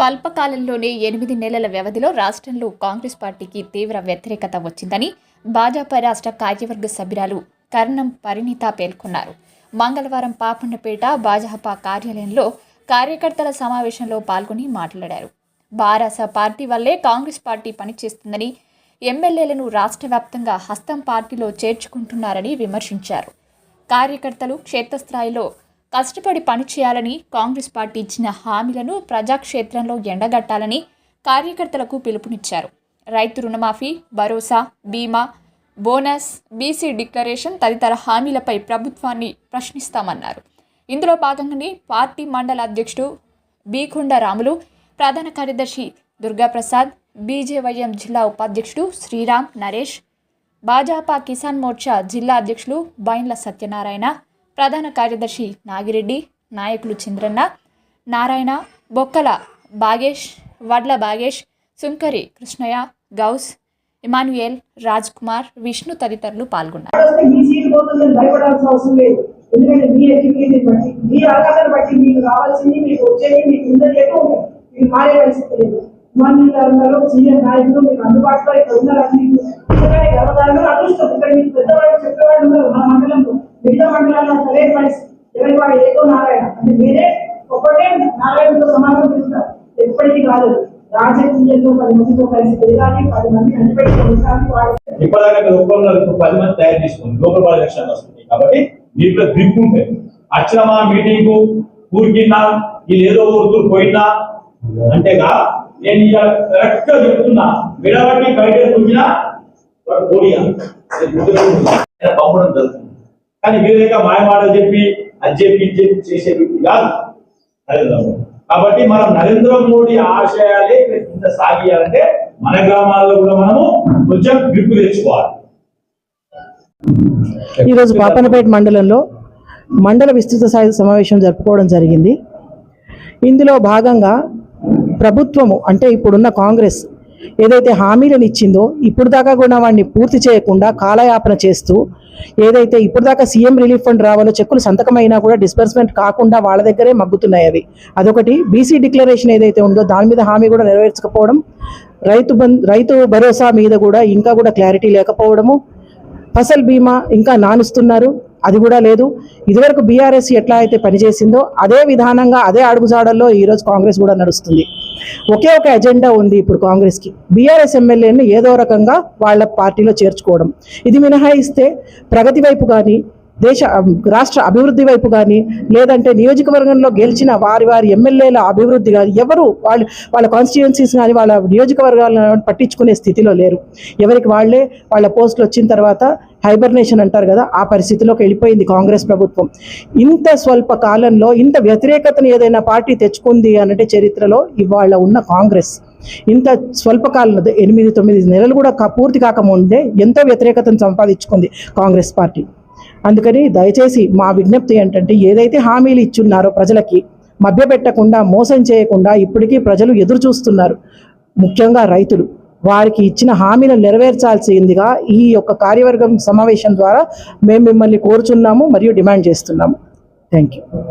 స్వల్పకాలంలోనే ఎనిమిది నెలల వ్యవధిలో రాష్ట్రంలో కాంగ్రెస్ పార్టీకి తీవ్ర వ్యతిరేకత వచ్చిందని భాజపా రాష్ట్ర కార్యవర్గ సభ్యురాలు కర్ణం పరిణీత పేర్కొన్నారు. మంగళవారం పాపన్నపేట భాజపా కార్యాలయంలో కార్యకర్తల సమావేశంలో పాల్గొని మాట్లాడారు. బారాస పార్టీ వల్లే కాంగ్రెస్ పార్టీ పనిచేస్తుందని ఎమ్మెల్యేలను రాష్ట్ర వ్యాప్తంగా హస్తం పార్టీలో చేర్చుకుంటున్నారని విమర్శించారు. కార్యకర్తలు క్షేత్రస్థాయిలో కష్టపడి పనిచేయాలని కాంగ్రెస్ పార్టీ ఇచ్చిన హామీలను ప్రజాక్షేత్రంలో ఎండగట్టాలని కార్యకర్తలకు పిలుపునిచ్చారు. రైతు రుణమాఫీ భరోసా బీమా బోనస్ బీసీ డిక్లరేషన్ తదితర హామీలపై ప్రభుత్వాన్ని ప్రశ్నిస్తామన్నారు. ఇందులో భాగంగానే పార్టీ మండల అధ్యక్షుడు బీకొండ రాములు ప్రధాన కార్యదర్శి దుర్గాప్రసాద్ బీజేవైఎం జిల్లా ఉపాధ్యక్షుడు శ్రీరామ్ నరేష్ భాజపా కిసాన్ మోర్చా జిల్లా అధ్యక్షులు బైన్ల సత్యనారాయణ ప్రధాన కార్యదర్శి నాగిరెడ్డి నాయకులు చంద్రన్న నారాయణ బొక్కల బాగేష్ వడ్ల బాగేష్ సుంకరి కృష్ణయ్య గౌస్ ఇమానుయేల్ రాజ్ కుమార్ విష్ణు తదితరులు పాల్గొన్నారు. ఎందుకంటే మీ ఎడ్యుకేషన్ బట్టి మీ అర్హతను బట్టి మీకు రావాల్సింది మీకు వచ్చేది మీకు మారే పరిస్థితి లేదు. సీనియర్ నాయకులు మీకు అందుబాటులో ఇక్కడ ఉన్నారని అదృష్టం? ఇక్కడ మీకు పెద్దవాళ్ళు చెప్పేవాళ్ళు ఉన్నారు మా మండలంలో. మిగతా మండలాల్లో లేని పరిస్థితి ఎవరి వాడు ఏకో నారాయణ. అంటే మీరే ఒకటే నారాయణతో సమానం చేస్తారు. ఎప్పటికీ కాదు. రాజకీయంలో పది మందితో కలిసి తిరగాలి పది మంది అనిపెట్టి ఇప్పటిదాకా ఇప్పుడు పది మంది తయారు చేసుకోండి లోకల్ బాడీ ఎలక్షన్ వస్తుంది కాబట్టి ఉంటుంది వచ్చిన మా మీటింగ్ ఊరికిన్నా వీళ్ళు ఏదో ఊరుకు పోయినా అంటేగా నేను ఇక కరెక్ట్గా చెప్తున్నా విడబట్టి బయట కూర్చున్నా పంపడం జరుగుతుంది. కానీ వీరేగా మాయమాట చెప్పి అది చెప్పి ఇది చెప్పి చేసే వ్యక్తి కాదు నరేంద్ర మోడీ. కాబట్టి మనం నరేంద్ర మోడీ ఆశయాలే ఇంత సాగియాలంటే మన గ్రామాల్లో కూడా మనము కొంచెం గ్రిప్ తెచ్చుకోవాలి. ఈరోజు పాపనపేట మండలంలో మండల విస్తృత స్థాయి సమావేశం జరుపుకోవడం జరిగింది. ఇందులో భాగంగా ప్రభుత్వము అంటే ఇప్పుడున్న కాంగ్రెస్ ఏదైతే హామీలను ఇచ్చిందో ఇప్పుడు దాకా కూడా వాడిని పూర్తి చేయకుండా కాలయాపన చేస్తూ ఏదైతే ఇప్పుడు దాకా సీఎం రిలీఫ్ ఫండ్ రావాలో చెక్కులు సంతకమైనా కూడా డిస్బర్స్మెంట్ కాకుండా వాళ్ళ దగ్గరే మగ్గుతున్నాయి అవి. అదొకటి. బీసీ డిక్లరేషన్ ఏదైతే ఉందో దాని మీద హామీ కూడా నెరవేర్చకపోవడం రైతు బంద్ రైతు భరోసా మీద కూడా ఇంకా కూడా క్లారిటీ లేకపోవడము ఫసల్ బీమా ఇంకా నానుస్తున్నారు. అది కూడా లేదు. ఇదివరకు బీఆర్ఎస్ ఎట్లా అయితే పనిచేసిందో అదే విధానంగా అదే అడుగుజాడల్లో ఈరోజు కాంగ్రెస్ కూడా నడుస్తుంది. ఒకే ఒక ఎజెండా ఉంది ఇప్పుడు కాంగ్రెస్కి. బీఆర్ఎస్ ఎమ్మెల్యేని ఏదో రకంగా వాళ్ళ పార్టీలో చేర్చుకోవడం. ఇది మినహాయిస్తే ప్రగతి వైపు కానీ దేశ రాష్ట్ర అభివృద్ధి వైపు కానీ లేదంటే నియోజకవర్గంలో గెలిచిన వారి వారి ఎమ్మెల్యేల అభివృద్ధి కానీ ఎవరు వాళ్ళు వాళ్ళ కాన్స్టిట్యుయెన్సీస్ కానీ వాళ్ళ నియోజకవర్గాలను పట్టించుకునే స్థితిలో లేరు. ఎవరికి వాళ్ళే వాళ్ళ పోస్టులు వచ్చిన తర్వాత హైబర్నేషన్ అంటారు కదా ఆ పరిస్థితిలోకి వెళ్ళిపోయింది కాంగ్రెస్ ప్రభుత్వం. ఇంత స్వల్ప కాలంలో ఇంత వ్యతిరేకతను ఏదైనా పార్టీ తెచ్చుకుంది అనంటే చరిత్రలో ఇవాళ ఉన్న కాంగ్రెస్. ఇంత స్వల్పకాలం ఎనిమిది తొమ్మిది నెలలు కూడా పూర్తి కాకముందే ఎంతో వ్యతిరేకతను సంపాదించుకుంది కాంగ్రెస్ పార్టీ. అందుకని దయచేసి మా విజ్ఞప్తి ఏంటంటే ఏదైతే హామీలు ఇచ్చున్నారో ప్రజలకి మభ్యపెట్టకుండా మోసం చేయకుండా ఇప్పటికీ ప్రజలు ఎదురు చూస్తున్నారు ముఖ్యంగా రైతులు. వారికి ఇచ్చిన హామీలను నెరవేర్చాల్సిందిగా ఈ యొక్క కార్యవర్గం సమావేశం ద్వారా మేము మిమ్మల్ని కోరుచున్నాము మరియు డిమాండ్ చేస్తున్నాము. Thank you